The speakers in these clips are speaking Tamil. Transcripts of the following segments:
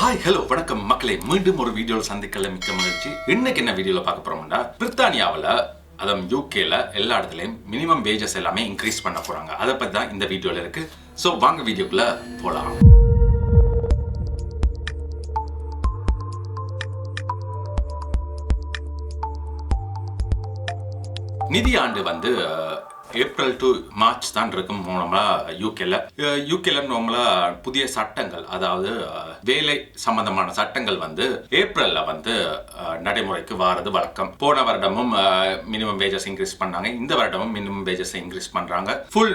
ஹாய் ஹலோ வணக்கம். மக்களை மீண்டும் ஒரு வீடியோவில் சந்திக்கல மிக்க மகிழ்ச்சி. இன்னைக்கு என்ன வீடியோவில் பார்க்க போறோம்னா பிரித்தானியாவில் அதுவும் யூகேல எல்லா இடத்துலையும் மினிமம் வேஜஸ் எல்லாமே இன்க்ரீஸ் பண்ண போறாங்க. அதை பற்றி தான் இந்த வீடியோவில் இருக்கு. ஸோ வாங்க வீடியோக்குள்ள போகலாம் நிதி ஆண்டு வந்து ஏப்ரல் டு மார்ச் தான் இருக்கும் மூலமா யூகேல யூகேல நார்மலா புதிய சட்டங்கள் அதாவது வேலை சம்பந்தமான சட்டங்கள் வந்து ஏப்ரல்ல வந்து நடைமுறைக்கு வாரது வழக்கம். போன வருடமும் மினிமம் வேஜஸ் இன்க்ரீஸ் பண்ணாங்க. இந்த வருடமும் மினிமம் வேஜஸ் இன்க்ரீஸ் பண்றாங்க. ஃபுல்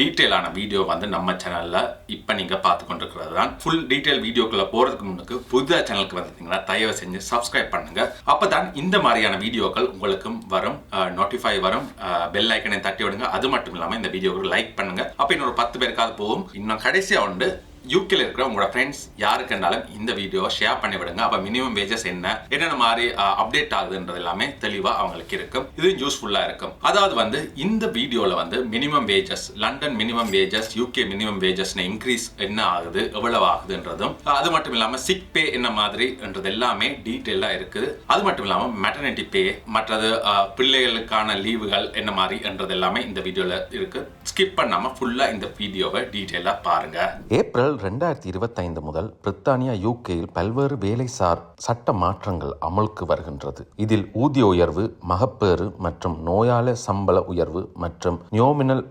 டீட்டெயிலான வீடியோ வந்து நம்ம சேனல்ல இப்ப நீங்க பார்த்து கொண்டிருக்கிறது தான். ஃபுல் டீட்டெயில் வீடியோக்குள்ள போறதுக்கு முன்னுக்கு புதிய சேனலுக்கு வந்துட்டீங்கன்னா தயவு செஞ்சு சப்ஸ்கிரைப் பண்ணுங்க. அப்பதான் இந்த மாதிரியான வீடியோக்கள் உங்களுக்கும் வரும். நோட்டிஃபை வரும். பெல் ஐக்கனை தட்டி விடுங்க அது மட்டும் இல்லாமல் இந்த வீடியோவுக்கு லைக் பண்ணுங்க. அப்ப இன்னொரு பத்து பேருக்காவது போகும். இன்னும் கடைசியா உண்டு. யூகேல இருக்கிற உங்களோட ஃப்ரெண்ட்ஸ் யாருக்கு இருந்தாலும் இந்த வீடியோவை ஷேர் பண்ணி விடுங்க. அப்ப மினிமம் வேஜஸ் என்ன என்னென்ன மாதிரி அப்டேட் ஆகுதுன்றது எல்லாமே தெளிவா அவங்களுக்கு இருக்கும். இது யூஸ்ஃபுல்லா இருக்கும். அதாவது வந்து இந்த வீடியோல வந்து minimum wages London minimum wages UK minimum wages increase என்ன ஆகுது எவ்வளவு ஆகுதுன்றதும் அது மட்டும் இல்லாம சிக் பே என்ன மாதிரின்றது எல்லாமே டீட்டெயிலா இருக்குது. அது மட்டும் இல்லாம மெட்டர்னிட்டி பே மற்றது பிள்ளைகளுக்கான லீவுகள் என்ன மாதிரி என்றது எல்லாமே இந்த வீடியோல இருக்கு. ஸ்கிப் பண்ணாம ஃபுல்லாக இந்த வீடியோவை டீட்டெயிலாக பாருங்கள் ஏப்ரல் ரெண்டாயிரத்தி இருபத்தைந்து முதல் பிரித்தானியா யூகேயில் பல்வேறு வேலைசார் சட்ட மாற்றங்கள் அமலுக்கு வருகின்றது. இதில் ஊதிய உயர்வு மகப்பேறு மற்றும் நோயாள சம்பள உயர்வு மற்றும் நியோமினல்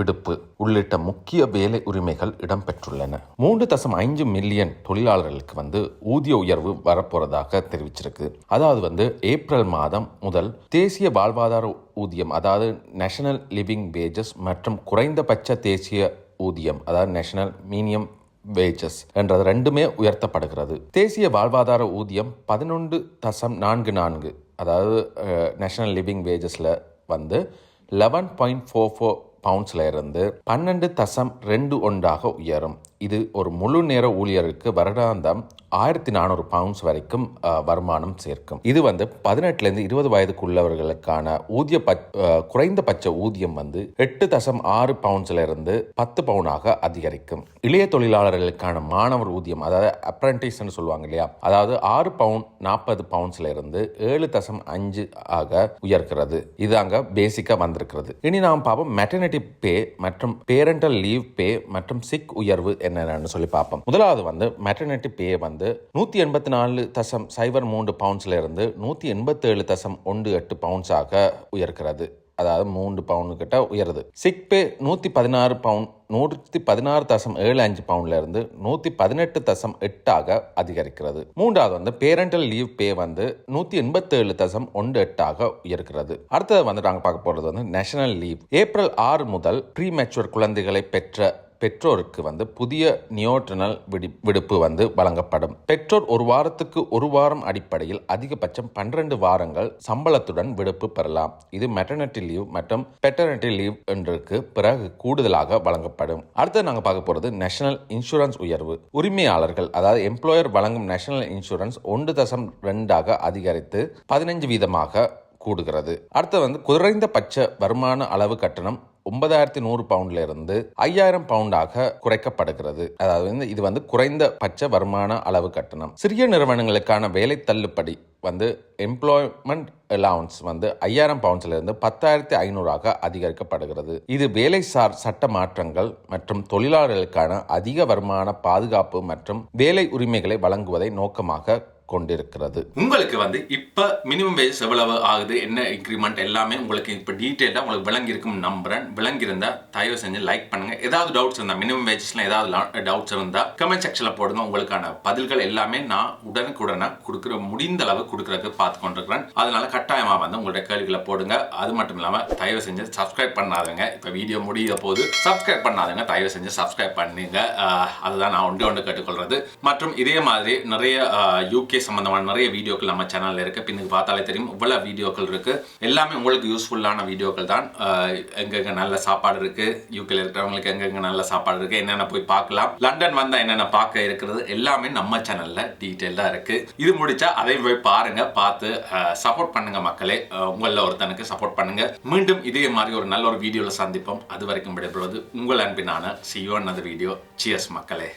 விடுப்பு உள்ளிட்ட முக்கிய வேலை உரிமைகள் இடம்பெற்றுள்ளன. மூன்று தசம் ஐந்து மில்லியன் தொழிலாளர்களுக்கு வந்து ஊதிய உயர்வு வரப்போறதாக தெரிவிச்சிருக்கு. அதாவது வந்து ஏப்ரல் மாதம் முதல் தேசிய வாழ்வாதார ஊதியம் அதாவது நேஷனல் லிவிங் வேஜஸ் மற்றும் குறைந்தபட்ச தேசிய ஊதியம் அதாவது நேஷனல் மீனியம் வேஜஸ் என்றது ரெண்டுமே உயர்த்தப்படுகிறது. தேசிய வாழ்வாதார ஊதியம் பதினொன்று தசம் நான்கு நான்கு அதாவது நேஷனல் லிவிங் வேஜஸில் வந்து லெவன் பாயிண்ட் ஃபோர் ஃபோர் பவுண்ட்ஸில் இருந்து பன்னெண்டு தசம் ரெண்டு ஒன்றாக உயரும். இது ஒரு முழு நேர ஊழியருக்கு வருடாந்தம் ஆயிரத்தி நானூறு பவுண்ட்ஸ் வரைக்கும் வருமானம் சேர்க்கும். இது வந்து பதினெட்டுலேருந்து இருபது வயதுக்குள்ளவர்களுக்கான ஊதிய பச்- குறைந்தபட்ச ஊதியம் வந்து எட்டு தசம் ஆறு பவுண்ட்ஸ்லேருந்து பத்து பவுனாக அதிகரிக்கும். இளைய தொழிலாளர்களுக்கான மாணவர் ஊதியம் அதாவது அப்ரண்டிஸ்ன்னு சொல்லுவாங்க இல்லையா? அதாவது ஆறு பவுண்ட் நாற்பது பவுண்ட்ஸ்லேருந்து ஏழு தசம் அஞ்சு ஆக உயர்கிறது. இது பேசிக்காக வந்திருக்கிறது. இனி நாம் பார்ப்போம் மெட்டர்னிட்டி பே மற்றும் பேரண்டல் லீவ் பே மற்றும் சிக் உயர்வு என்னென்னு சொல்லி பார்ப்போம். முதலாவது வந்து மெட்டர்னிட்டி பே வந்து நூற்றி எண்பத்தி நாலு தசம் சைபர் மூன்று பவுண்ட்ஸ்ல இருந்து நூற்றி எண்பத்தேழு தசம் ஒன்று எட்டு பவுண்ட்ஸாக உயர்கிறது. அதாவது மூன்று பவுண்டு கிட்ட உயருது. சிக் பே நூற்றி பதினாறு பவுண்ட் நூற்றி பதினாறு தசம் ஏழு அஞ்சு பவுண்ட்ல இருந்து நூற்றி பதினெட்டு தசம் எட்டாக அதிகரிக்கிறது. மூன்றாவது வந்து பேரண்டல் லீவ் பே வந்து நூற்றி எண்பத்தேழு தசம் ஒன்று எட்டாக உயர்கிறது. அடுத்தது வந்து நாங்கள் பார்க்க போகிறது வந்து நேஷனல் லீவ் ஏப்ரல் ஆறு முதல் ப்ரீ மெச்சுவர் குழந்தைகளை பெற்ற பெற்றோருக்கு வந்து புதிய நியோட்ரனல் விடி விடுப்பு வந்து வழங்கப்படும். பெற்றோர் ஒரு வாரத்துக்கு ஒரு வாரம் அடிப்படையில் அதிகபட்சம் பன்னிரண்டு வாரங்கள் சம்பளத்துடன் விடுப்பு பெறலாம். இது மெட்டர்னிட்டி லீவ் மற்றும் பெட்டர்னிட்டி லீவ் என்றுக்கு பிறகு கூடுதலாக வழங்கப்படும். அடுத்து நாங்கள் பார்க்க போகிறது நேஷனல் இன்சூரன்ஸ் உயர்வு. உரிமையாளர்கள் அதாவது எம்ப்ளாயர் வழங்கும் நேஷனல் இன்சூரன்ஸ் ஒன்று தசம் ரெண்டாக அதிகரித்து பதினைஞ்சு வீதமாக கூடுகிறது. அடுத்து வந்து குறைந்தபட்ச வருமான அளவு கட்டணம் ஒன்பதாயிரத்தி நூறு பவுண்ட்ல இருந்து ஐயாயிரம் பவுண்டாக குறைக்கப்படுகிறது. அதாவது வந்து இது வந்து குறைந்தபட்ச வருமான அளவு கட்டணம். சிறிய நிறுவனங்களுக்கான வேலை தள்ளுபடி வந்து எம்ப்ளாய்மெண்ட் அலவுன்ஸ் வந்து ஐயாயிரம் பவுண்ட்ஸ்ல இருந்து பத்தாயிரத்தி ஐநூறாக அதிகரிக்கப்படுகிறது. இது வேலைசார் சட்ட மாற்றங்கள் மற்றும் தொழிலாளர்களுக்கான அதிக வருமான பாதுகாப்பு மற்றும் வேலை உரிமைகளை வழங்குவதை நோக்கமாக கொண்டிருக்கிறது. உங்களுக்கு வந்து இப்ப மினிமம் வேஜஸ் எவ்வளவு ஆகுது? என்ன இன்க்ரிமெண்ட் எல்லாமே உங்களுக்கு இப்ப டீட்டெயிலாக உங்களுக்கு விளங்கியிருக்கும் நம்புறேன். விளங்கி தயவு செஞ்சு லைக் பண்ணுங்க. ஏதாவது டவுட்ஸ் இருந்தா மினிமம் வேஜஸ்ல ஏதாவது டவுட்ஸ் இருந்தா கமெண்ட் செக்ஷன்ல போடுங்க. உங்களுக்கான பதில்கள் எல்லாமே நான் உடனுக்குடனே கொடுக்குற முடிந்த அளவு கொடுக்கறதுக்கு பார்த்து கொண்டிருக்கிறேன். அதனால கட்டாயமா வந்து உங்களுடைய கேள்விகளை போடுங்க. அது மட்டும் இல்லாம தயவு செஞ்சு சப்ஸ்கிரைப் பண்ணாதவங்க இப்ப வீடியோ முடிய போது சப்ஸ்கிரைப் பண்ணாதவங்க தயவு செஞ்சு சப்ஸ்கிரைப் பண்ணுங்க. அதுதான் நான் ஒன்று ஒன்று கேட்டுக்கொள்றது. மற்றும் இதே மாதிரி நிறைய யூகே யூகே சம்பந்தமான நிறைய வீடியோக்கள் நம்ம சேனலில் இருக்குது பின்னுக்கு பார்த்தாலே தெரியும் இவ்வளோ வீடியோக்கள் இருக்குது எல்லாமே உங்களுக்கு யூஸ்ஃபுல்லான வீடியோக்கள் தான். எங்கெங்கே நல்ல சாப்பாடு இருக்குது யூகேல இருக்கிறவங்களுக்கு எங்கெங்கே நல்ல சாப்பாடு இருக்குது என்னென்ன போய் பார்க்கலாம். லண்டன் வந்தால் என்னென்ன பார்க்க இருக்கிறது எல்லாமே நம்ம சேனலில் டீட்டெயிலாக இருக்குது இது முடிச்சா அதை போய் பாருங்கள் பார்த்து சப்போர்ட் பண்ணுங்கள் மக்களே. உங்களில் ஒருத்தனுக்கு சப்போர்ட் பண்ணுங்கள் மீண்டும் இதே மாதிரி ஒரு நல்ல ஒரு வீடியோவில் சந்திப்போம். அது வரைக்கும் விடைபெறுவது உங்கள் அன்பினான சியோ another வீடியோ. சியர்ஸ் மக்களே.